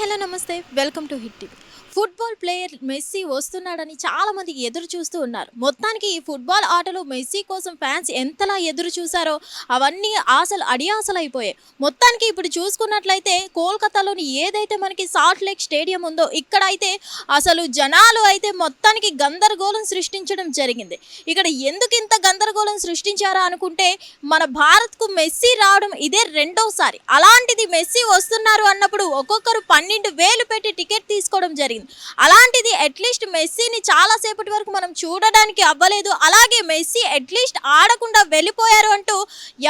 Hello నమస్తే welcome to Hit TV. Football player Messi వస్తున్నాడని చాలా మంది ఎదురు చూస్తూ ఉన్నారు. మొత్తానికి ఈ ఫుట్బాల్ ఆటలో మెస్సీ కోసం ఫ్యాన్స్ ఎంతలా ఎదురు చూశారో అవన్నీ ఆశలు అడియాసలైపోయాయి మొత్తానికి ఇప్పుడు చూసుకున్నట్లయితే కోల్కతాలోని ఏదైతే మనకి సాల్ట్ లేక్ స్టేడియం ఉందో ఇక్కడ అయితే అసలు జనాలు అయితే మొత్తానికి గందరగోళం సృష్టించడం జరిగింది. ఇక్కడ ఎందుకు ఇంత గందరగోళం సృష్టించారా అనుకుంటే మన భారత్కు మెస్సీ రావడం ఇదే రెండోసారి. అలాంటిది మెస్సీ వస్తున్నారు అన్నప్పుడు ఒక్కొక్కరు పన్నెండు వేలు పెట్టి టికెట్ తీసుకోవడం జరిగింది. అలాంటిది అట్లీస్ట్ మెస్సీని చాలాసేపటి వరకు మనం చూడడానికి అవ్వలేదు. అలాగే మెస్సీ అట్లీస్ట్ ఆడకుండా వెళ్ళిపోయారు అంటూ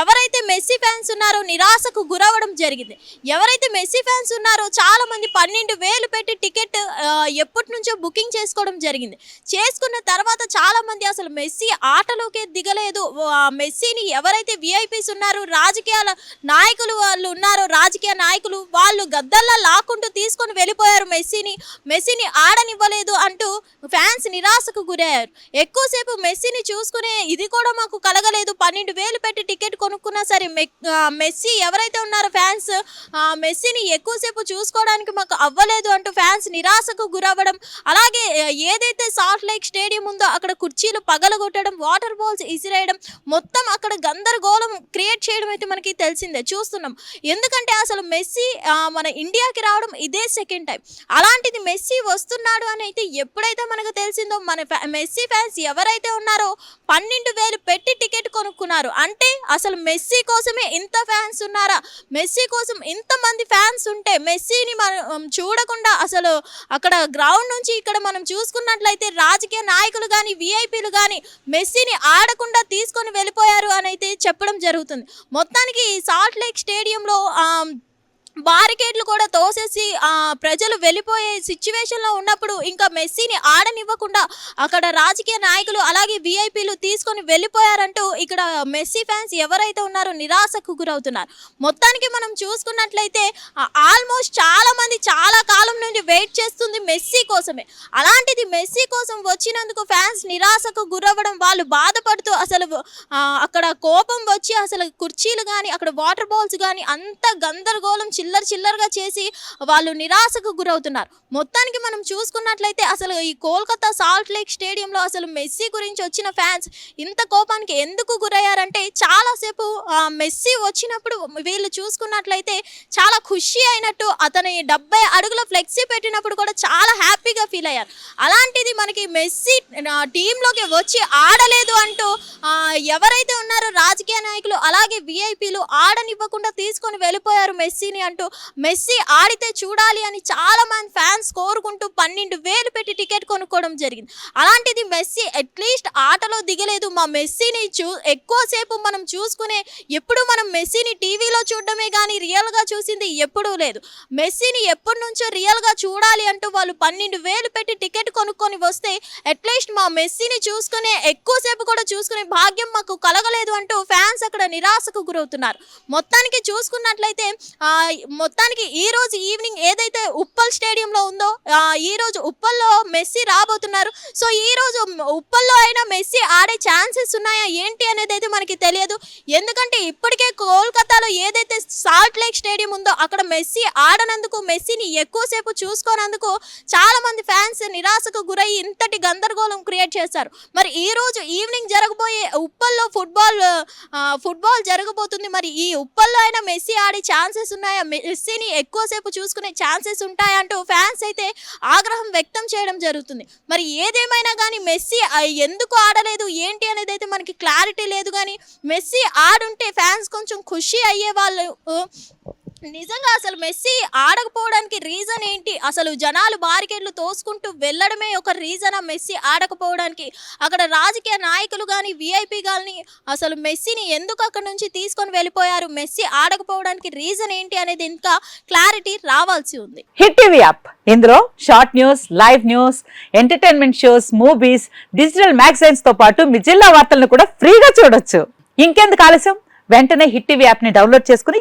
ఎవరైతే మెస్సీ ఫ్యాన్స్ ఉన్నారో నిరాశకు గురవ్వడం జరిగింది. ఎవరైతే మెస్సీ ఫ్యాన్స్ ఉన్నారో చాలామంది పన్నెండు వేలు పెట్టి టికెట్ ఎప్పటి నుంచో బుకింగ్ చేసుకోవడం జరిగింది. చేసుకున్న తర్వాత చాలామంది అసలు మెస్సీ ఆటలోకే దిగలేదు. ఆ మెస్సీని ఎవరైతే విఐపీస్ ఉన్నారో రాజకీయాల నాయకులు వాళ్ళు ఉన్నారో రాజకీయ నాయకులు వాళ్ళు గద్దల్లా లాక్కుంటూ తీసుకొని వెళ్ళిపోయారు మెస్సీని. మెస్సీని ఆడనివ్వలేదు అంటూ ఫ్యాన్స్ నిరాశకు గురయ్యారు. ఎక్కువసేపు మెస్సీని చూసుకునే ఇది కూడా మాకు కలగలేదు. పన్నెండు వేలు పెట్టి టికెట్ కొనుక్కున్నా సరే మె- మెస్సీ ఎవరైతే ఉన్నారో ఫ్యాన్స్ మెస్సీని ఎక్కువసేపు చూసుకోవడానికి మాకు అవ్వలేదు అంటూ ఫ్యాన్స్ నిరాశకు గురవ్వడం అలాగే ఏదైతే సాల్ట్ లేక్ స్టేడియం ఉందో అక్కడ కుర్చీలు పగలగొట్టడం వాటర్ బాల్స్ ఇసిరేయడం మొత్తం అక్కడ గందరగోళం క్రియేట్ చేయడం అయితే మనకి తెలిసిందే. చూస్తున్నాం. ఎందుకంటే అసలు మెస్సీ మన ఇండియాకి రావడం ఇదే సెకండ్ టైం. అలాంటిది మెస్సీ మెస్సీ వస్తున్నాడు అని అయితే ఎప్పుడైతే మనకు తెలిసిందో మన ఫ్యా- మెస్సీ ఫ్యాన్స్ ఎవరైతే ఉన్నారో పన్నెండు వేలు పెట్టి టికెట్ కొనుక్కున్నారు. అంటే అసలు మెస్సీ కోసమే ఇంత ఫ్యాన్స్ ఉన్నారా? మెస్సీ కోసం ఇంతమంది ఫ్యాన్స్ ఉంటే మెస్సీని మనం చూడకుండా అసలు అక్కడ గ్రౌండ్ నుంచి ఇక్కడ మనం చూసుకున్నట్లయితే రాజకీయ నాయకులు కానీ విఐపీలు కానీ మెస్సీని ఆడకుండా తీసుకొని వెళ్ళిపోయారు అని అయితే చెప్పడం జరుగుతుంది. మొత్తానికి ఈ సాల్ట్ లేక్ స్టేడియంలో బారికేడ్లు కూడా తోసేసి ప్రజలు వెళ్ళిపోయే సిచ్యువేషన్లో ఉన్నప్పుడు ఇంకా మెస్సీని ఆడనివ్వకుండా అక్కడ రాజకీయ నాయకులు అలాగే విఐపీలు తీసుకొని వెళ్ళిపోయారంటూ ఇక్కడ మెస్సీ ఫ్యాన్స్ ఎవరైతే ఉన్నారో నిరాశకు గురవుతున్నారు. మొత్తానికి మనం చూసుకున్నట్లయితే ఆల్మోస్ట్ చాలా మంది చాలా కాలం నుండి వెయిట్ చేస్తూ మెస్సీ కోసమే. అలాంటిది మెస్సీ కోసం వచ్చినందుకు ఫ్యాన్స్ నిరాశకు గురవ్వడం వాళ్ళు బాధపడుతూ అసలు అక్కడ కోపం వచ్చి అసలు కుర్చీలు కానీ అక్కడ వాటర్ బాల్స్ కానీ అంత గందరగోళం చిల్లర చిల్లరగా చేసి వాళ్ళు నిరాశకు గురవుతున్నారు. మొత్తానికి మనం చూసుకున్నట్లయితే అసలు ఈ కోల్కతా సాల్ట్ లేక్ స్టేడియంలో అసలు మెస్సీ గురించి వచ్చిన ఫ్యాన్స్ ఇంత కోపానికి ఎందుకు గురయ్యారంటే చాలాసేపు మెస్సీ వచ్చినప్పుడు వీళ్ళు చూసుకున్నట్లయితే చాలా ఖుషి అయినట్టు అతని డెబ్బై అడుగుల ఫ్లెక్సీ పెట్టినప్పుడు కూడా చాలా చాలా హ్యాపీ హ్యాపీగా ఫీల్ అయ్యారు. అలాంటిది మనకి మెస్సీ టీంలోకి వచ్చి ఆడలేదు అంటూ ఎవరైతే ఉన్నారో రాజకీయ నాయకులు అలాగే విఐపీలు ఆడనివ్వకుండా తీసుకొని వెళ్ళిపోయారు మెస్సీని అంటూ మెస్సీ ఆడితే చూడాలి అని చాలా మంది ఫ్యాన్స్ కోరుకుంటూ పన్నెండు వేలు పెట్టి టికెట్ కొనుక్కోవడం జరిగింది. అలాంటిది మెస్సీ అట్లీస్ట్ ఆటలో దిగలేదు. మా మెస్సీని చూ ఎక్కువసేపు మనం చూసుకునే ఎప్పుడు మనం మెస్సీని టీవీలో చూడడమే కానీ రియల్గా చూసింది ఎప్పుడూ లేదు. మెస్సీని ఎప్పటి నుంచో రియల్గా చూడాలి అంటూ వాళ్ళు పన్నెండు వేలు పెట్టి టికెట్ కొనుక్కొని వస్తే అట్లీస్ట్ మా మెస్సీని చూసుకునే ఎక్కువసేపు కూడా చూసుకునే భాగ్యం మాకు కలగలేదు అంటూ ఫ్యాన్స్ అక్కడ నిరాశకు గురవుతున్నారు. మొత్తానికి చూసుకున్నట్లయితే మొత్తానికి ఈరోజు ఈవినింగ్ ఏదైతే ఉప్పల్ స్టేడియంలో ఉందో ఈ రోజు ఉప్పల్లో మెస్సీ రాబోతున్నారు. సో ఈ రోజు ఉప్పల్లో అయినా మెస్సీ ఆడే ఛాన్సెస్ ఉన్నాయా? ఏంటి అనేది అయితే మనకి తెలియదు. ఎందుకంటే ఇప్పటికే కోల్కతాలో ఏదైతే సాల్ట్ లేక్ స్టేడియం ఉందో అక్కడ మెస్సీ ఆడనందుకు మెస్సీని ఎక్కువసేపు చూసుకోనందుకు చాలా మంది ఫ్యాన్స్ నిరాశకు గురై ఇంతటి గందరగోళం క్రియేట్ చేశారు. మరి ఈ రోజు ఈవినింగ్ జరగబోయే ఉప్పల్లో ఫుట్బాల్ ఫుట్బాల్ జరగబోతుంది. మరి ఈ ఉప్పల్లో అయినా మెస్సీ ఆడే ఛాన్సెస్ ఉన్నాయా? మెస్సీని ఎక్కువసేపు చూసుకునే ఛాన్సెస్ ఉంటాయా అంటూ ఫ్యాన్స్ అయితే ఆగ్రహం వ్యక్తం చేయడం జరుగుతుంది. మరి ఏదేమైనా కానీ మెస్సీ ఎందుకు ఆడలేదు? ఏంటి అనేది అయితే మనకి క్లారిటీ లేదు కానీ మెస్సీ ఆడుంటే ఫ్యాన్స్ కొంచెం ఖుషి అయ్యే వాళ్ళు నిజంగా అసలు మెస్సీ ఆడకపోవడానికి రీజన్ ఏంటి? అసలు జనాలు బారికేడ్లు తోసుకుంటూ వెళ్ళడమే ఒక రీజన్ ఆ మెస్సీ ఆడకపోవడానికి? అక్కడ రాజకీయ నాయకులు కానీ విఐపీ కానీ అసలు మెస్సీని ఎందుకు అక్కడ నుంచి తీసుకొని వెళ్ళిపోయారు? మెస్సీ ఆడకపోవడానికి రీజన్ ఏంటి అనేది ఇంకా క్లారిటీ రావాల్సి ఉంది. Hit TV app. ఇందులో short news live news entertainment shows movies digital మ్యాగజైన్స్తో పాటు మీ జిల్లా వార్తలను కూడా ఫ్రీగా చూడొచ్చు. ఇంకెందుకు ఆలస్యం? వెంటనే హిట్ టీవీ యాప్ని డౌన్లోడ్ చేసుకుని